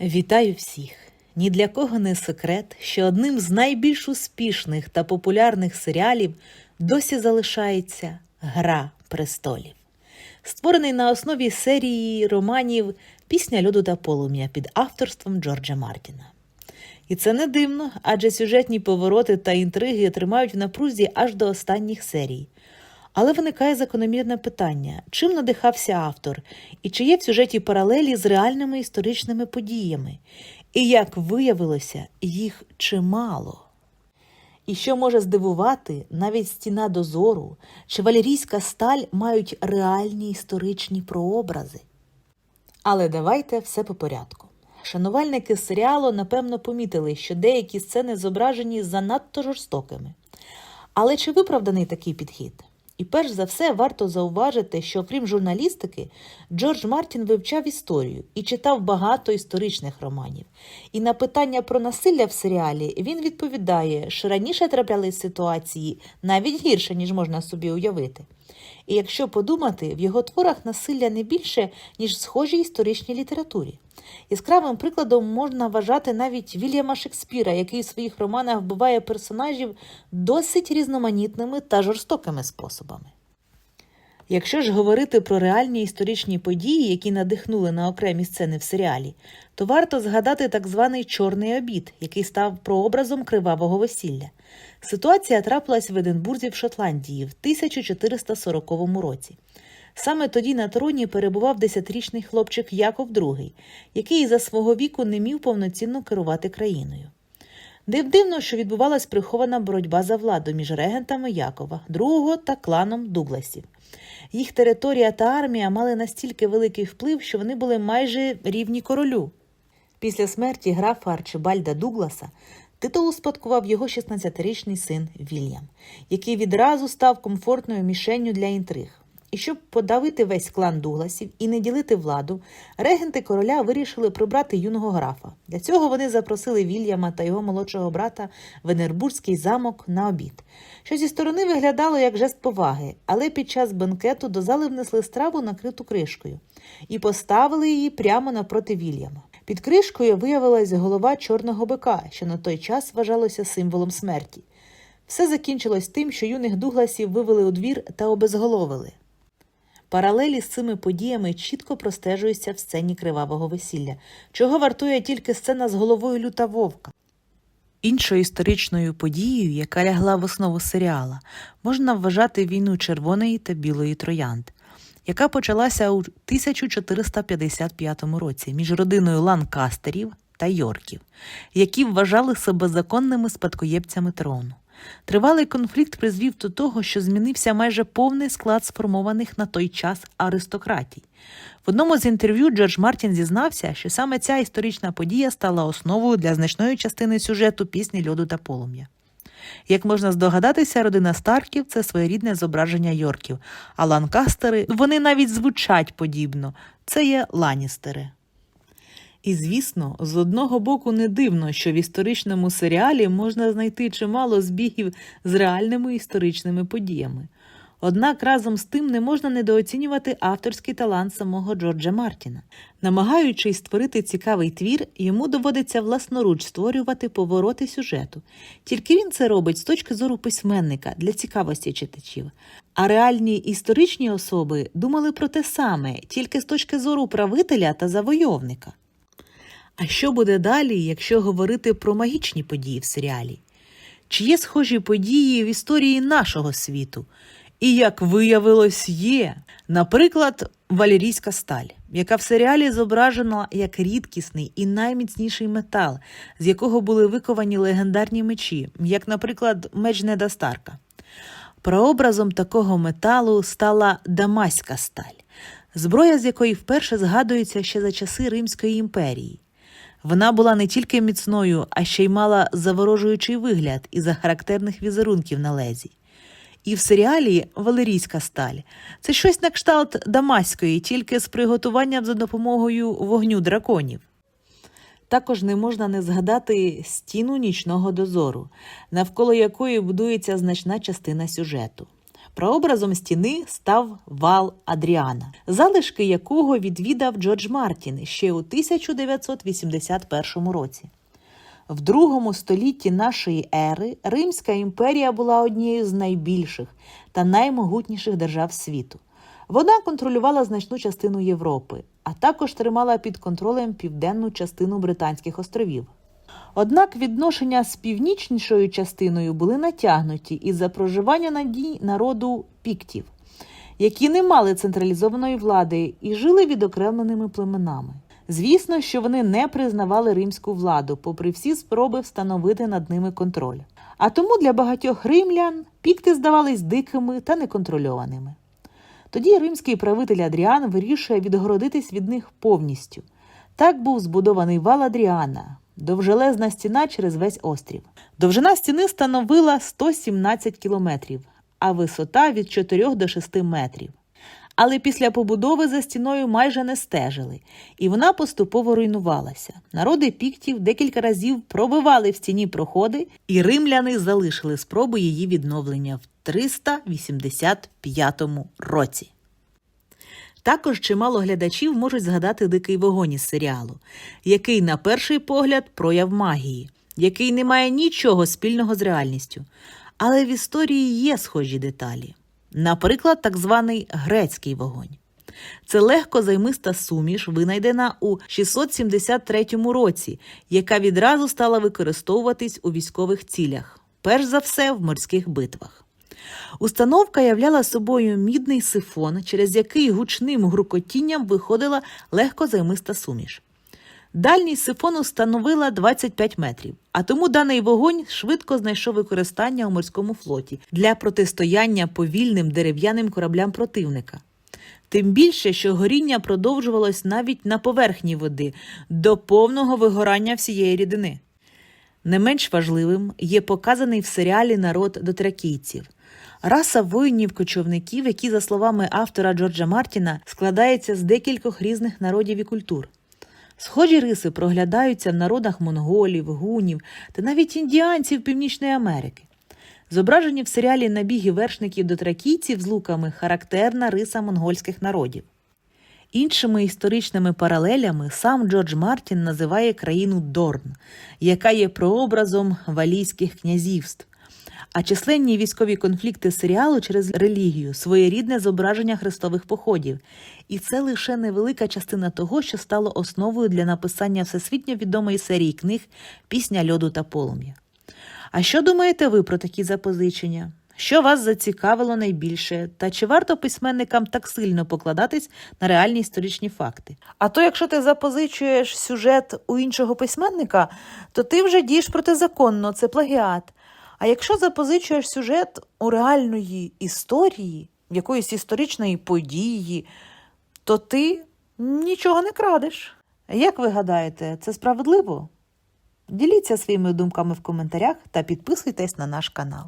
Вітаю всіх! Ні для кого не секрет, що одним з найбільш успішних та популярних серіалів досі залишається Гра престолів, створений на основі серії романів Пісня льоду та полум'я під авторством Джорджа Мартіна. І це не дивно, адже сюжетні повороти та інтриги тримають в напрузі аж до останніх серій. Але виникає закономірне питання: чим надихався автор, і чи є в сюжеті паралелі з реальними історичними подіями, і як виявилося, їх чимало. І що може здивувати, навіть стіна дозору чи валерійська сталь мають реальні історичні прообрази. Але давайте все по порядку. Шанувальники серіалу напевно помітили, що деякі сцени зображені занадто жорстокими. Але чи виправданий такий підхід? І перш за все варто зауважити, що окрім журналістики, Джордж Мартін вивчав історію і читав багато історичних романів. І на питання про насилля в серіалі він відповідає, що раніше траплялись ситуації навіть гірше, ніж можна собі уявити. І якщо подумати, в його творах насилля не більше, ніж в схожій історичній літературі. Яскравим прикладом можна вважати навіть Вільяма Шекспіра, який в своїх романах вбиває персонажів досить різноманітними та жорстокими способами. Якщо ж говорити про реальні історичні події, які надихнули на окремі сцени в серіалі, то варто згадати так званий Чорний обід, який став прообразом кривавого весілля. Ситуація трапилась в Единбурзі в Шотландії в 1440 році. Саме тоді на троні перебував десятирічний хлопчик Яков II, який за свого віку не міг повноцінно керувати країною. Не дивно, що відбувалась прихована боротьба за владу між регентами Якова, II та кланом Дугласів. Їх територія та армія мали настільки великий вплив, що вони були майже рівні королю. Після смерті графа Арчибальда Дугласа титул успадкував його 16-річний син Вільям, який відразу став комфортною мішенню для інтриг. І щоб подавити весь клан Дугласів і не ділити владу, регенти короля вирішили прибрати юного графа. Для цього вони запросили Вільяма та його молодшого брата в Енербурзький замок на обід, що зі сторони виглядало як жест поваги, але під час бенкету до зали внесли страву, накриту кришкою, і поставили її прямо напроти Вільяма. Під кришкою виявилась голова чорного бика, що на той час вважалося символом смерті. Все закінчилось тим, що юних Дугласів вивели у двір та обезголовили. Паралелі з цими подіями чітко простежуються в сцені кривавого весілля, чого вартує тільки сцена з головою люта вовка. Іншою історичною подією, яка лягла в основу серіала, можна вважати війну червоної та білої троянд, яка почалася у 1455 році між родиною Ланкастерів та Йорків, які вважали себе законними спадкоємцями трону. Тривалий конфлікт призвів до того, що змінився майже повний склад сформованих на той час аристократій. В одному з інтерв'ю Джордж Мартін зізнався, що саме ця історична подія стала основою для значної частини сюжету пісні льоду та полум'я. Як можна здогадатися, родина Старків це своєрідне зображення Йорків, а Ланкастери вони навіть звучать подібно це є Ланістери. І, звісно, з одного боку не дивно, що в історичному серіалі можна знайти чимало збігів з реальними історичними подіями. Однак разом з тим не можна недооцінювати авторський талант самого Джорджа Мартіна. Намагаючись створити цікавий твір, йому доводиться власноруч створювати повороти сюжету. Тільки він це робить з точки зору письменника для цікавості читачів. А реальні історичні особи думали про те саме, тільки з точки зору правителя та завойовника. А що буде далі, якщо говорити про магічні події в серіалі? Чи є схожі події в історії нашого світу? І як виявилось, є, наприклад, валерійська сталь, яка в серіалі зображена як рідкісний і найміцніший метал, з якого були виковані легендарні мечі, як, наприклад, меч Неда Старка. Прообразом такого металу стала Дамаська сталь, зброя з якої вперше згадується ще за часи Римської імперії. Вона була не тільки міцною, а ще й мала заворожуючий вигляд із за характерних візерунків на лезі. І в серіалі Валерійська сталь це щось на кшталт Дамаської, тільки з приготуванням за допомогою вогню драконів. Також не можна не згадати стіну нічного дозору, навколо якої будується значна частина сюжету. Прообразом стіни став вал Адріана, залишки якого відвідав Джордж Мартін ще у 1981 році. В другому столітті нашої ери Римська імперія була однією з найбільших та наймогутніших держав світу. Вона контролювала значну частину Європи, а також тримала під контролем південну частину Британських островів. Однак відношення з північнішою частиною були натягнуті із-за проживання на дій народу піктів, які не мали централізованої влади і жили відокремленими племенами. Звісно, що вони не признавали римську владу, попри всі спроби встановити над ними контроль. А тому для багатьох римлян пікти здавались дикими та неконтрольованими. Тоді римський правитель Адріан вирішує відгородитись від них повністю. Так був збудований вал Адріана, довжелезна стіна через весь острів. Довжина стіни становила 117 кілометрів, а висота від 4 до 6 метрів. Але після побудови за стіною майже не стежили, і вона поступово руйнувалася. Народи піктів декілька разів пробивали в стіні проходи, і римляни залишили спробу її відновлення в 385 році. Також чимало глядачів можуть згадати дикий вогонь із серіалу, який, на перший погляд, прояв магії, який не має нічого спільного з реальністю. Але в історії є схожі деталі. Наприклад, так званий грецький вогонь. Це легко займиста суміш, винайдена у 673 році, яка відразу стала використовуватись у військових цілях, перш за все в морських битвах. Установка являла собою мідний сифон, через який гучним грукотінням виходила легкозаймиста суміш. Дальність сифону становила 25 метрів, а тому даний вогонь швидко знайшов використання у морському флоті для протистояння повільним дерев'яним кораблям противника. Тим більше, що горіння продовжувалось навіть на поверхні води до повного вигорання всієї рідини. Не менш важливим є показаний в серіалі народ дотракійців. Раса воїнів-кочовників, які, за словами автора Джорджа Мартіна, складається з декількох різних народів і культур. Схожі риси проглядаються в народах монголів, гунів та навіть індіанців Північної Америки. Зображені в серіалі набіги вершників дотракійців з луками характерна риса монгольських народів. Іншими історичними паралелями сам Джордж Мартін називає країну Дорн, яка є прообразом валійських князівств. А численні військові конфлікти серіалу через релігію, своєрідне зображення хрестових походів. І це лише невелика частина того, що стало основою для написання всесвітньо відомої серії книг Пісня льоду та полум'я. А що думаєте ви про такі запозичення? Що вас зацікавило найбільше? Та чи варто письменникам так сильно покладатись на реальні історичні факти? А то, якщо ти запозичуєш сюжет у іншого письменника, то ти вже дієш протизаконно, це плагіат. А якщо запозичуєш сюжет у реальної історії, якоїсь історичної події, то ти нічого не крадеш. Як ви гадаєте, це справедливо? Діліться своїми думками в коментарях та підписуйтесь на наш канал.